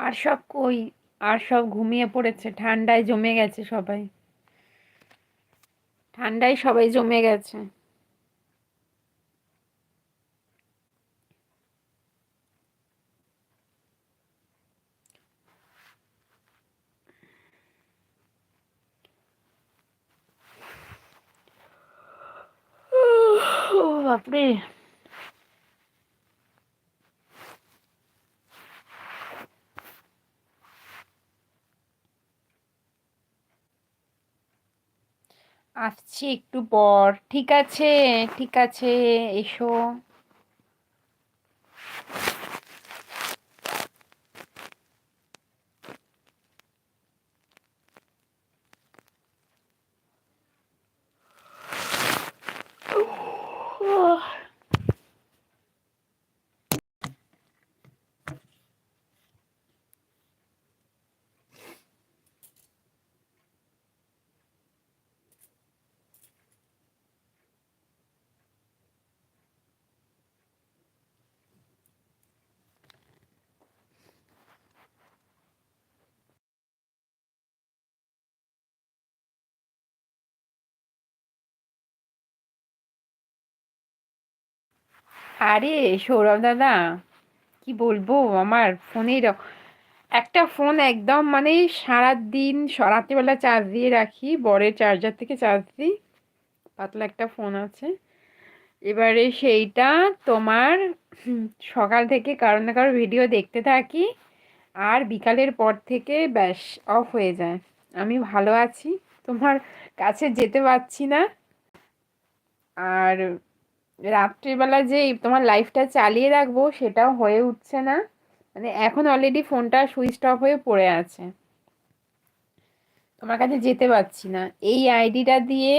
আর সব কই? আর সব ঘুমিয়ে পড়েছে, ঠান্ডায় জমে গেছে সবাই। ঠান্ডায় সবাই জমে গেছে। ও বাপরে। আসছি একটু পর। ঠিক আছে ঠিক আছে এসো। আরে সৌরভ দাদা, কি বলব? আমার ফোনের একটা ফোন একদম মানে সারাদিন রাত্রিবেলা চার্জ দিয়ে রাখি, বরের চার্জার থেকে চার্জ দিই, পাতলা একটা ফোন আছে। এবারে সেইটা তোমার সকাল থেকে কারও না কারও ভিডিও দেখতে থাকি, আর বিকালের পর থেকে ব্যাস অফ হয়ে যায়। আমি ভালো আছি, তোমার কাছে যেতে পারছি না। আর রাত্রিবেলা যে তোমার লাইফটা চালিয়ে রাখব সেটাও হয়ে উঠছে না। মানে এখন অলরেডি ফোনটা সুইচ অফ হয়ে পড়ে আছে। তোমার কাছে যেতে পারছি না। এই আইডিটা দিয়ে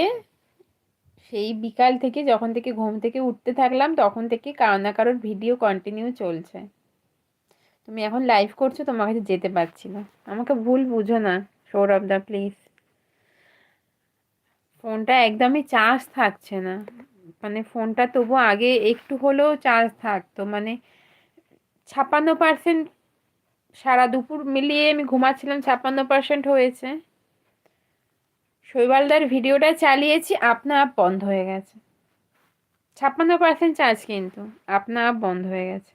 সেই বিকাল থেকে যখন থেকে ঘুম থেকে উঠতে থাকলাম, তখন থেকে কারও না কারোর ভিডিও কন্টিনিউ চলছে। তুমি এখন লাইভ করছ, তোমার কাছে যেতে পারছি না। আমাকে ভুল বুঝো না, সৌরভ দা প্লিজ ফোনটা একদমই চার্জ থাকছে না। মানে ফোনটা তবু আগে একটু হলেও চার্জ থাকতো। মানে ছাপ্পান্ন পার্সেন্ট সারা দুপুর মিলিয়ে আমি ঘুমাচ্ছিলাম ছাপ্পান্ন পার্সেন্ট হয়েছে। শৈবালদার ভিডিওটা চালিয়েছি, আপনা আপ বন্ধ হয়ে গেছে। ছাপ্পান্ন পার্সেন্ট চার্জ কিন্তু, আপনা আপ বন্ধ হয়ে গেছে।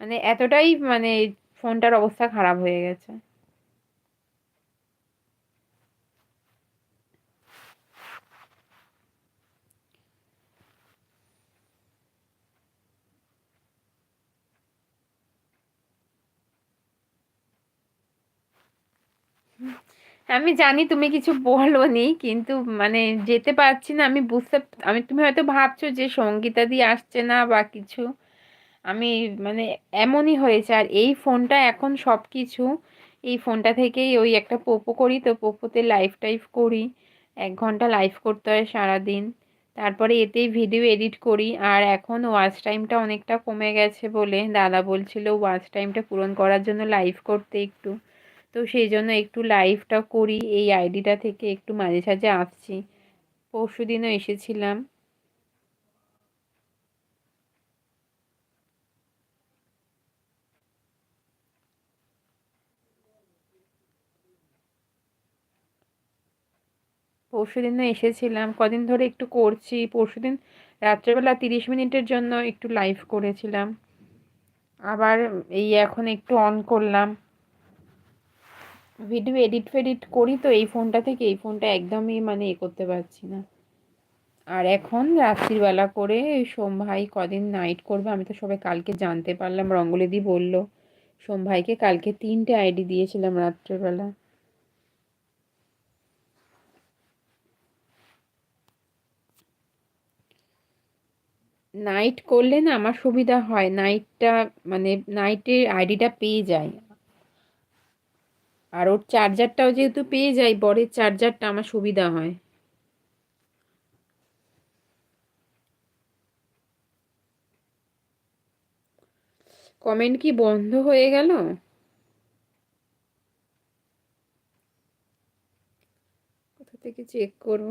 মানে এতটাই মানে ফোনটার অবস্থা খারাপ হয়ে গেছে। আমি জানি তুমি কিছু বলো বলনি কিন্তু মানে যেতে পারছি না, আমি বুঝতে, আমি, তুমি হয়তো ভাবছ যে সঙ্গীতা দিয়ে আসছে না বা কিছু। আমি মানে এমনই হয়েছে, আর এই ফোনটা এখন সব কিছু এই ফোনটা থেকেই ওই একটা পোপো করি তো, পোপোতে লাইভ টাইভ করি, এক ঘণ্টা লাইভ করতে হয় সারাদিন। তারপরে এতেই ভিডিও এডিট করি, আর এখন ওয়াচ টাইমটা অনেকটা কমে গেছে বলে দাদা বলছিল ওয়াচ টাইমটা পূরণ করার জন্য লাইভ করতে একটু। তো সেই জন্য একটু লাইভটা করি, এই আইডিটা থেকে একটু মাঝে সাঝে আসছি। পরশু দিনও এসেছিলাম। পরশু দিনও এসেছিলাম। কদিন ধরে একটু করছি। পরশু দিন রাত্রেবেলা তিরিশ মিনিটের জন্য একটু লাইভ করেছিলাম। আবার এই এখন একটু অন করলাম। ভিডিও এডিট ফেডিট করি তো এই ফোনটা থেকে, এই ফোনটা একদমই মানে এ করতে পারছি না। আর এখন রাত্রিবেলা করে সোম ভাই কদিন নাইট করবে, আমি তো সবাই কালকে জানতে পারলাম রঙ্গলিদি বলল, সোম ভাইকে কালকে তিনটে আইডি দিয়েছিলাম রাত্রেবেলা। নাইট করলে না আমার সুবিধা হয় নাইটটা মানে নাইটের আইডিটা পেয়ে যায়। আর ওর চার্জারটাও যেহেতু পেয়ে যাই, বরের চার্জারটা আমার সুবিধা হয়। কমেন্ট কি বন্ধ হয়ে গেল? কোথা থেকে চেক করব?